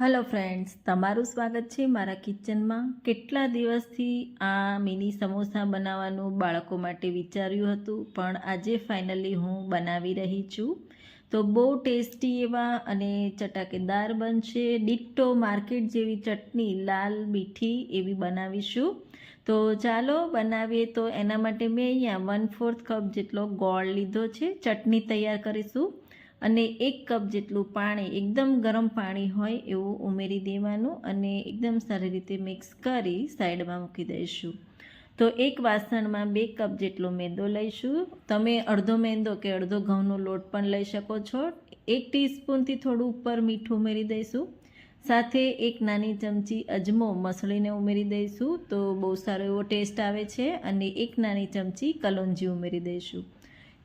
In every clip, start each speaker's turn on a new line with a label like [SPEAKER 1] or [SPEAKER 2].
[SPEAKER 1] Hello friends તમારું સ્વાગત છે મારા કિચનમાં. કેટલા દિવસથી આ મિની સમોસા બનાવવાનું બાળકો માટે વિચાર્યું હતું, પણ આજે ફાઇનલી હું બનાવી રહી છું. તો બહુ ટેસ્ટી એવા અને ચટાકેદાર બનશે. ડિટ્ટો માર્કેટ જેવી ચટણી, લાલ, મીઠી એવી બનાવીશું. તો ચાલો બનાવીએ. તો એના માટે મેં અહીંયા વન ફોર્થ કપ જેટલો ગોળ લીધો છે. ચટણી તૈયાર કરીશું. અને એક કપ જેટલું પાણી, એકદમ ગરમ પાણી હોય એવું ઉમેરી દેવાનું અને એકદમ સારી રીતે મિક્સ કરી સાઈડમાં મૂકી દઈશું. તો એક વાસણમાં બે કપ જેટલો મેંદો લઈશું. તમે અડધો મેંદો કે અડધો ઘઉંનો લોટ પણ લઈ શકો છો. એક ટીસ્પૂનથી થોડું ઉપર મીઠું ઉમેરી દઈશું. સાથે એક નાની ચમચી અજમો મસળીને ઉમેરી દઈશું. તો બહુ સારો એવો ટેસ્ટ આવે છે અને એક નાની ચમચી કલોંજી ઉમેરી દઈશું.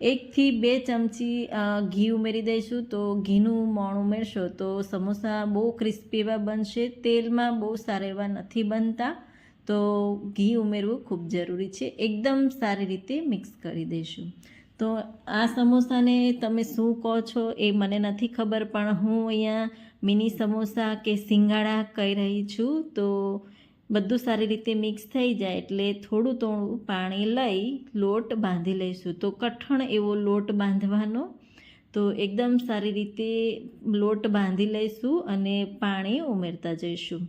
[SPEAKER 1] એકથી બે ચમચી ઘી ઉમેરી દઈશું. તો ઘીનું મોણ ઉમેરશો તો સમોસા બહુ ક્રિસ્પી એવા બનશે. તેલમાં બહુ સારા એવા નથી બનતા. તો ઘી ઉમેરવું ખૂબ જરૂરી છે. એકદમ સારી રીતે મિક્સ કરી દઈશું. તો આ સમોસાને તમે શું કહો છો એ મને નથી ખબર, પણ હું અહીંયા મિની સમોસા કે સિંગાડા કહી રહી છું. તો બધું સારી રીતે મિક્સ થઈ જાય એટલે થોડું થોડું પાણી લઈ લોટ બાંધી લઈશું. તો કઠણ એવો લોટ બાંધવાનો. તો એકદમ સારી રીતે લોટ બાંધી લઈશું અને પાણી ઉમેરતા જઈશું.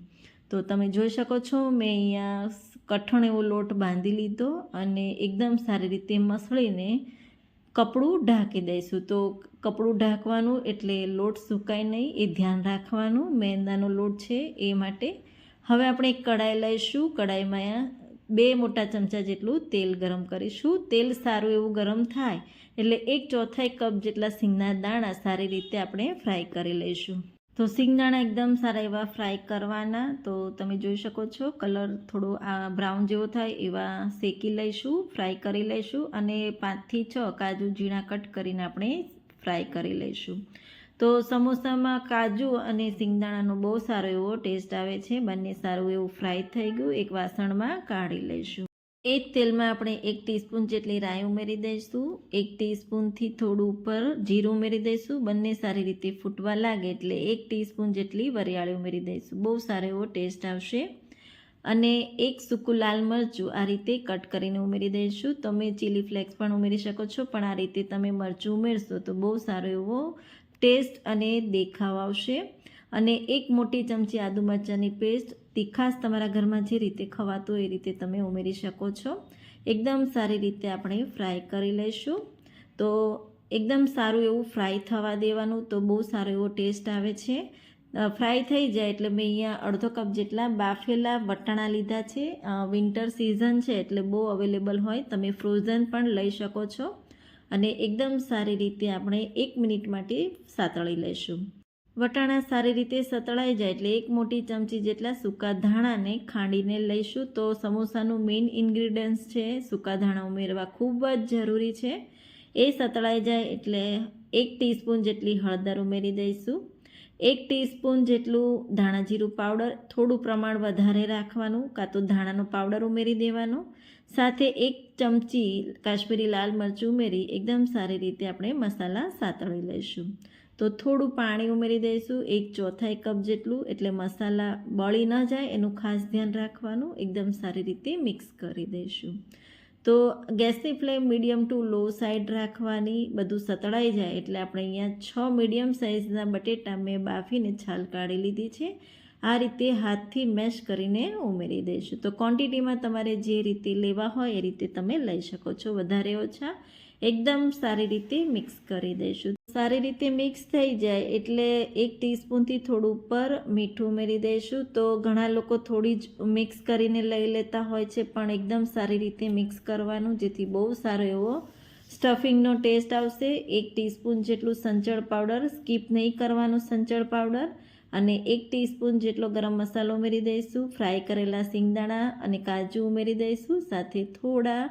[SPEAKER 1] તો તમે જોઈ શકો છો, મેં અહીંયા કઠણ એવો લોટ બાંધી લીધો અને એકદમ સારી રીતે મસળીને કપડું ઢાંકી દઈશું. તો કપડું ઢાંકવાનું એટલે લોટ સુકાય નહીં, એ ધ્યાન રાખવાનું. મેંદાનો લોટ છે એ માટે હવે આપણે એક કડાઈ લઈશું. કડાઈમાં બે મોટા ચમચા જેટલું તેલ ગરમ કરીશું. તેલ સારું એવું ગરમ થાય એટલે એક ચોથાઈ કપ જેટલા સિંગના દાણા સારી રીતે આપણે ફ્રાય કરી લઈશું. તો સિંગદાણા એકદમ સારા એવા ફ્રાય કરવાના. તો તમે જોઈ શકો છો, કલર થોડો આ બ્રાઉન જેવો થાય એવા શેકી લઈશું, ફ્રાય કરી લઈશું અને પાંચથી છ કાજુ ઝીણા કટ કરીને આપણે ફ્રાય કરી લઈશું. તો સમોસામાં કાજુ અને સિંગદાણાનો બહુ સારો એવો ટેસ્ટ આવે છે. બંને સારું એવું ફ્રાય થઈ ગયું. એક વાસણમાં કાઢી લઈશું. એ જ તેલમાં આપણે એક ટીસ્પૂન જેટલી રાઈ ઉમેરી દઈશું. એક ટીસ્પૂનથી થોડું ઉપર જીરું ઉમેરી દઈશું. બંને સારી રીતે ફૂટવા લાગે એટલે એક ટીસ્પૂન જેટલી વરિયાળી ઉમેરી દઈશું. બહુ સારો એવો ટેસ્ટ આવશે. અને એક સૂકું લાલ મરચું આ રીતે કટ કરીને ઉમેરી દઈશું. તમે ચીલી ફ્લેક્સ પણ ઉમેરી શકો છો, પણ આ રીતે તમે મરચું ઉમેરશો તો બહુ સારો એવો ટેસ્ટ અને દેખાવ આવશે. અને એક મોટી ચમચી આદુ મરચાંની પેસ્ટ, તીખાશ તમારા ઘરમાં જે રીતે ખવાતો એ રીતે તમે ઉમેરી શકો છો. એકદમ સારી રીતે આપણે ફ્રાય કરી લઈશું. તો એકદમ સારું એવું ફ્રાય થવા દેવાનું તો બહુ સારો એવો ટેસ્ટ આવે છે. ફ્રાય થઈ જાય એટલે મેં અહીંયા અડધો કપ જેટલા બાફેલા વટાણા લીધા છે. વિન્ટર સિઝન છે એટલે બહુ અવેલેબલ હોય. તમે ફ્રોઝન પણ લઈ શકો છો. અને એકદમ સારી રીતે આપણે એક મિનિટ માટે સાતળી લઈશું. વટાણા સારી રીતે સતળાઈ જાય એટલે એક મોટી ચમચી જેટલા સૂકા ધાણાને ખાંડીને લઈશું. તો સમોસાનું મેઇન ઇન્ગ્રીડિયન્ટ્સ છે સૂકા ધાણા ઉમેરવા ખૂબ જ જરૂરી છે. એ સતળાઈ જાય એટલે એક ટીસ્પૂન જેટલી હળદર ઉમેરી દઈશું. એક ટીસ્પૂન જેટલું ધાણા જીરું પાવડર થોડું પ્રમાણ વધારે રાખવાનું કાં તો ધાણાનો પાવડર ઉમેરી દેવાનો. સાથે એક ચમચી કાશ્મીરી લાલ મરચું ઉમેરી એકદમ સારી રીતે આપણે મસાલા સાતળી લઈશું. તો થોડું પાણી ઉમેરી દઈશું, એક ચોથાઈ કપ જેટલું, એટલે મસાલા બળી ન જાય, એનું ખાસ ધ્યાન રાખવાનું, એકદમ સારી રીતે મિક્સ કરી દઈશું. તો ગેસની flame medium to low side રાખવાની, બધું સતળાઈ જાય એટલે આપણે અહીંયા છ મીડિયમ સાઇઝના બટેટા મેં બાફીને છાલ કાઢી લીધી છે. આ રીતે હાથથી મેશ કરીને ઉમેરી દઈશું. તો ક્વોન્ટિટીમાં તમારે જે રીતે લેવા હોય એ રીતે તમે લઈ શકો છો. વધારે ઓછા એકદમ સારી રીતે મિક્સ કરી દઈશું. સારી રીતે મિક્સ થઈ જાય એટલે એક ટીસ્પૂનથી થોડું ઉપર મીઠું ઉમેરી દઈશું. તો ઘણા લોકો થોડી જ મિક્સ કરીને લઈ લેતા હોય છે, પણ એકદમ સારી રીતે મિક્સ કરવાનું, જેથી બહુ સારો એવો સ્ટફિંગનો ટેસ્ટ આવશે. એક ટીસ્પૂન જેટલું સંચળ પાવડર સ્કીપ નહીં કરવાનું સંચળ પાવડર અને એક ટીસ્પૂન જેટલો ગરમ મસાલો ઉમેરી દઈશું. ફ્રાય કરેલા સિંગદાણા અને કાજુ ઉમેરી દઈશું. સાથે થોડા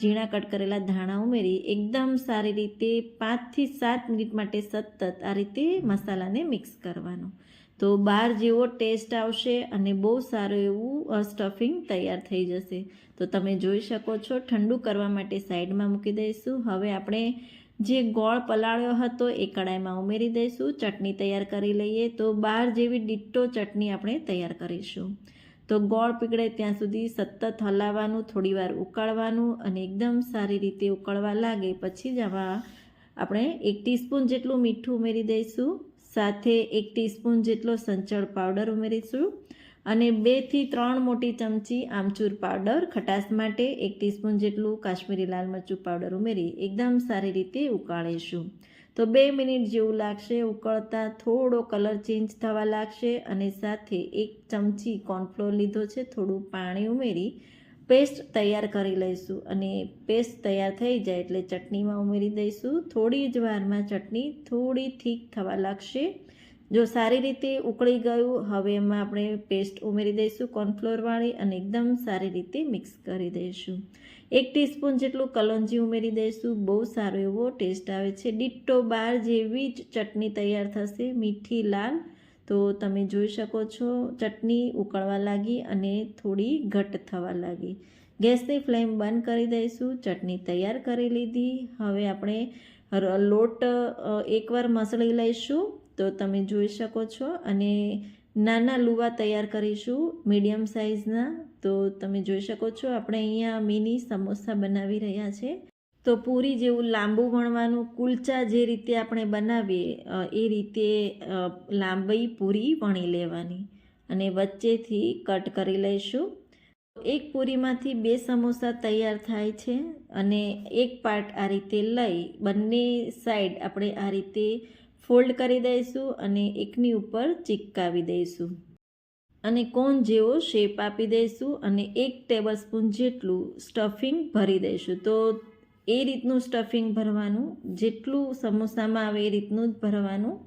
[SPEAKER 1] ઝીણા કટ કરેલા ધાણા ઉમેરી એકદમ સારી રીતે પાંચથી સાત મિનિટ માટે સતત આ રીતે મસાલાને મિક્સ કરવાનો. તો બહાર જેવો ટેસ્ટ આવશે અને બહુ સારું એવું સ્ટફિંગ તૈયાર થઈ જશે. તો તમે જોઈ શકો છો, ઠંડુ કરવા માટે સાઈડમાં મૂકી દઈશું. હવે આપણે જે ગોળ પલાળ્યો હતો એ કડાઈમાં ઉમેરી દઈશું. ચટણી તૈયાર કરી લઈએ તો બહાર જેવી ડિટ્ટો ચટણી આપણે તૈયાર કરીશું. તો ગોળ પીગળે ત્યાં સુધી સતત હલાવવાનું, થોડીવાર ઉકાળવાનું અને એકદમ સારી રીતે ઉકળવા લાગે. પછી જ આમાં આપણે એક ટીસ્પૂન જેટલું મીઠું ઉમેરી દઈશું, સાથે એક ટીસ્પૂન જેટલો સંચળ પાવડર ઉમેરીશું અને બેથી ત્રણ મોટી ચમચી આમચૂર પાવડર, ખટાશ માટે એક ટીસ્પૂન જેટલું કાશ્મીરી લાલ મરચું પાવડર ઉમેરી એકદમ સારી રીતે ઉકાળીશું. તો બે મિનિટ જેવું લાગશે ઉકળતા થોડો કલર ચેન્જ થવા લાગશે અને સાથે એક ચમચી કોર્નફ્લોર લીધો છે, થોડું પાણી ઉમેરી પેસ્ટ તૈયાર કરી લઈશું અને પેસ્ટ તૈયાર થઈ જાય એટલે ચટણીમાં ઉમેરી દઈશું. થોડી જ વારમાં ચટણી થોડી ઠીક થવા લાગશે. જો સારી રીતે ઉકળી ગયું, હવે એમાં આપણે પેસ્ટ ઉમેરી દઈશું કોર્નફ્લોરવાળી અને એકદમ સારી રીતે મિક્સ કરી દઈશું. એક ટીસ્પૂન જેટલું કલોંજી ઉમેરી દઈશું, બહુ સારો એવો ટેસ્ટ આવે છે. ડિટ્ટો બાર જેવી જ ચટણી તૈયાર થશે, મીઠી, લાલ. તો તમે જોઈ શકો છો, ચટણી ઉકળવા લાગી અને થોડી ઘટ થવા લાગી. ગેસની ફ્લેમ બંધ કરી દઈશું, ચટણી તૈયાર કરી લીધી. હવે આપણે લોટ એકવાર મસળી લઈશું. તો તમે જોઈ શકો છો અને નાના લુવા તૈયાર કરીશું મીડિયમ સાઇઝના. તો તમે જોઈ શકો છો આપણે અહીંયા મિની સમોસા બનાવી રહ્યા છે. તો પૂરી જેવું લાંબુ વણવાનું કુલચા જે રીતે આપણે બનાવીએ એ રીતે લાંબી પૂરી વણી લેવાની અને વચ્ચેથી કટ કરી લઈશું. એક પૂરીમાંથી બે સમોસા તૈયાર થાય છે અને એક પાર્ટ આ રીતે લઈ, બંને સાઈડ આપણે આ રીતે ફોલ્ડ કરી દઈશું અને એકની ઉપર ચીપકાવી દઈશું. અને કોન જેવો શેપ આપી દઈશું અને એક ટેબલ સ્પૂન જેટલું સ્ટફિંગ ભરી દઈશું. તો એ રીતનું સ્ટફિંગ ભરવાનું, જેટલું સમોસામાં આવે એ રીતનું જ ભરવાનું.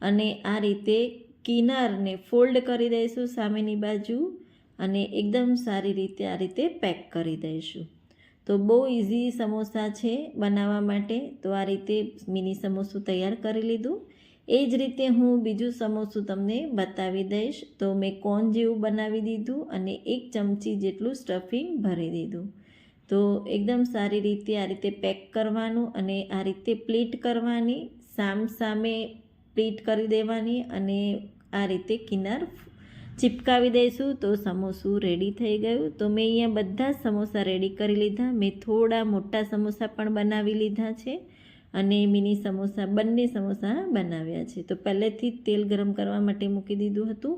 [SPEAKER 1] અને આ રીતે કિનારને ફોલ્ડ કરી દઈશું સામેની બાજુ અને એકદમ સારી રીતે આ રીતે પેક કરી દઈશું. તો બહુ ઇઝી સમોસા છે બનાવવા માટે. તો આ રીતે મિની સમોસું તૈયાર કરી લીધું. એ જ રીતે હું બીજું સમોસું તમને બતાવી દઈશ. તો મેં કોન જેવું બનાવી દીધું અને એક ચમચી જેટલું સ્ટફિંગ ભરી દીધું. તો એકદમ સારી રીતે આ રીતે પેક કરવાનું અને આ રીતે પ્લીટ કરવાની, સામ સામે પ્લીટ કરી દેવાની અને આ રીતે કિનાર ચિપકાવી દઈશું તો સમોસું રેડી થઈ ગયું. તો મેં અહીંયા બધા સમોસા રેડી કરી લીધા. મેં થોડા મોટા સમોસા પણ બનાવી લીધા છે અને મિની સમોસા, બંને સમોસા બનાવ્યા છે. તો પહેલેથી જ તેલ ગરમ કરવા માટે મૂકી દીધું હતું.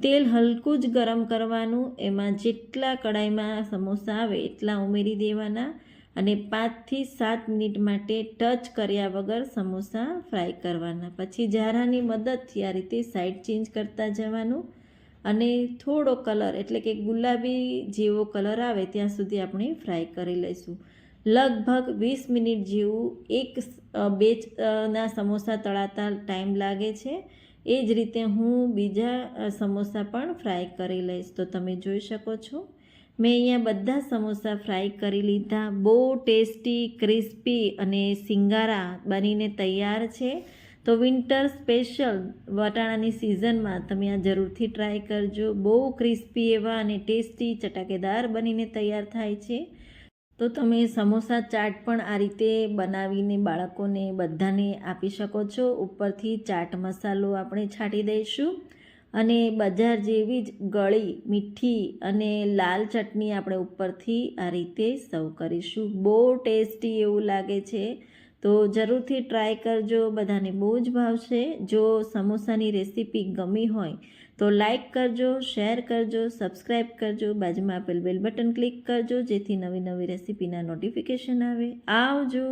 [SPEAKER 1] તેલ હલકું જ ગરમ કરવાનું. એમાં જેટલા કડાઈમાં સમોસા આવે એટલા ઉમેરી દેવાના અને પાંચથી સાત મિનિટ માટે ટચ કર્યા વગર સમોસા ફ્રાય કરવાના. પછી જારાની મદદથી આ રીતે સાઈડ ચેન્જ કરતા જવાનું. અને થોડો કલર, એટલે કે ગુલાબી જેવો કલર આવે, ત્યાં સુધી આપણે ફ્રાય કરી લઈશું. લગભગ વીસ મિનિટ જેવું એક બે ના સમોસા તળાતા ટાઈમ લાગે છે. એ જ રીતે હું બીજા સમોસા પણ ફ્રાય કરી લઈશ. તો તમે જોઈ શકો છો. મેં અહીંયા બધા સમોસા ફ્રાય કરી લીધા. બહુ ટેસ્ટી, ક્રિસ્પી અને સિંગારા બનીને તૈયાર છે. તો વિન્ટર સ્પેશિયલ વટાણાની સિઝનમાં તમે આ જરૂરથી ટ્રાય કરજો. બહુ ક્રિસ્પી એવા અને ટેસ્ટી ચટાકેદાર બનીને તૈયાર થાય છે. તો તમે સમોસા ચાટ પણ આ રીતે બનાવીને બાળકોને બધાને આપી શકો છો. ઉપરથી ચાટ મસાલો આપણે છાંટી દઈશું અને બજાર જેવી જ ગળી, મીઠી અને લાલ ચટણી આપણે ઉપરથી આ રીતે સર્વ કરીશું. બહુ ટેસ્ટી એવું લાગે છે. તો જરૂરથી ટ્રાય કરજો, બધાને બહુ જ ભાવશે. જો સમોસાની રેસીપી ગમી હોય તો લાઈક કરજો શેર કરજો સબસ્ક્રાઈબ કરજો, બાજુમાં આપેલ બેલ બટન ક્લિક કરજો, જેથી નવી નવી રેસીપીના નોટિફિકેશન આવે. આવજો!